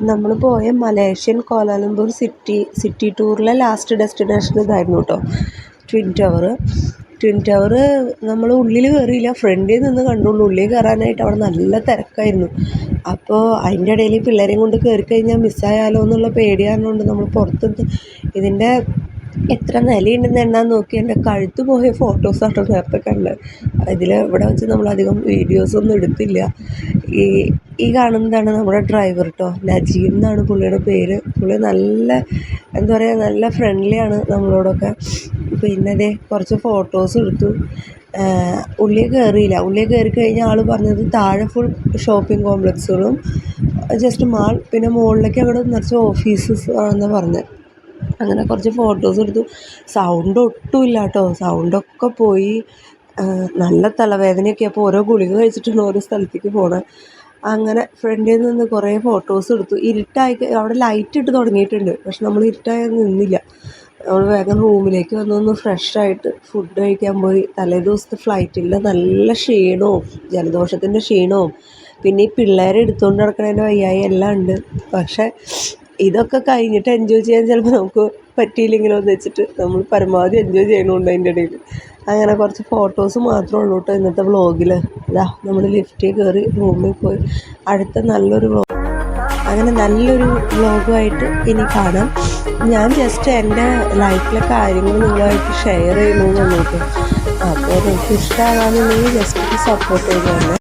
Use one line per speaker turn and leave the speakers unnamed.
നമ്മൾ പോയ Malaysian Kuala Lumpur city city ടൂറിലെ last destination ഇതായിരുന്നു കേട്ടോ ട്വിൻ ടവർ ട്വിൻ ടവർ നമ്മൾ ഉള്ളിൽ കയറിയില്ല ഫ്രണ്ടിൽ നിന്ന് കണ്ടുള്ളൂ. ഉള്ളിൽ കയറാനായിട്ട് അവിടെ നല്ല തിരക്കായിരുന്നു. അപ്പോൾ അതിന്റെ ഇടയിൽ പിള്ളേരെയും കൊണ്ട് കയറി കഴിഞ്ഞാൽ മിസ്സായാലോ എന്നുള്ള പേടി കാരണം നമ്മൾ പുറത്തുനിന്ന് ഇതിന്റെ എത്ര നിലയുണ്ടെന്ന് എണ്ണാൻ നോക്കി എന്റെ കഴുത്ത് പോയ ഫോട്ടോസാട്ടോ നേരത്തെ കണ്ടത്. ഇതിൽ ഇവിടെ വെച്ച് നമ്മളധികം വീഡിയോസൊന്നും എടുത്തില്ല. ഈ ഈ കാണുന്നതാണ് നമ്മുടെ ഡ്രൈവർ കേട്ടോ നജീം എന്നാണ് പുള്ളിയുടെ പേര്. പുള്ളി നല്ല എന്താ പറയുക നല്ല ഫ്രണ്ട്ലിയാണ് നമ്മളോടൊക്കെ. പിന്നെ അതേ കുറച്ച് ഫോട്ടോസ് എടുത്തു. ഉള്ളിൽ കയറിയില്ല. ഉള്ളിൽ കയറി കഴിഞ്ഞാൽ ആൾ പറഞ്ഞത് താഴെ ഫുൾ ഷോപ്പിംഗ് കോംപ്ലക്സുകളും ജസ്റ്റ് മാൾ പിന്നെ മുകളിലേക്ക് അവിടെ നിറച്ച് ഓഫീസസ് ആണെന്ന് പറഞ്ഞത്. അങ്ങനെ കുറച്ച് ഫോട്ടോസ് എടുത്തു. സൗണ്ട് ഒട്ടും ഇല്ല കേട്ടോ സൗണ്ടൊക്കെ പോയി നല്ല തലവേദനയൊക്കെ. അപ്പോൾ ഓരോ ഗുളിക കഴിച്ചിട്ടാണ് ഓരോ സ്ഥലത്തേക്ക് പോണത് അങ്ങനെ ഫ്രണ്ടിൽ നിന്ന് കുറേ ഫോട്ടോസ് എടുത്തു. ഇരുട്ടായി അവിടെ ലൈറ്റ് ഇട്ട് തുടങ്ങിയിട്ടുണ്ട്. പക്ഷെ നമ്മൾ ഇരുട്ടായി നിന്നില്ല. നമ്മൾ വേഗം റൂമിലേക്ക് വന്നൊന്ന് ഫ്രഷ് ഫ്രഷായിട്ട് ഫുഡ് കഴിക്കാൻ പോയി. തലേ ദിവസത്തെ ഫ്ലൈറ്റിന്റെ നല്ല ക്ഷീണവും ജലദോഷത്തിന്റെ ക്ഷീണവും. പിന്നെ ഈ പിള്ളേരെ എടുത്തുകൊണ്ട് നടക്കണതിന്റെ വയ്യായി എല്ലാം ഉണ്ട്. പക്ഷേ ഇതൊക്കെ കഴിഞ്ഞിട്ട് എൻജോയ് ചെയ്യാൻ ചിലപ്പോൾ നമുക്ക് പറ്റിയില്ലെങ്കിലോ എന്ന് വെച്ചിട്ട്. നമ്മൾ പരമാവധി എൻജോയ് ചെയ്യണമുണ്ട് അതിന്റെ ഇടയിൽ അങ്ങനെ കുറച്ച് ഫോട്ടോസ് മാത്രമേ ഉള്ളൂ കേട്ടോ ഇന്നത്തെ വ്ളോഗിൽ അതാ നമ്മൾ ലിഫ്റ്റിൽ കയറി റൂമിൽ പോയി. അടുത്ത നല്ലൊരു വ്ളോഗ് അങ്ങനെ നല്ലൊരു വ്ളോഗുമായിട്ട് ഇനി കാണാം. ഞാൻ ജസ്റ്റ് എന്റെ ലൈഫിലെ കാര്യങ്ങൾ നിങ്ങളുമായിട്ട് ഷെയർ ചെയ്യുന്നു എന്നുള്ളൂ അപ്പോൾ നിങ്ങൾക്ക് ഇഷ്ടമാകാമെന്നുണ്ടെങ്കിൽ ജസ്റ്റ് സപ്പോർട്ട് ചെയ്ത്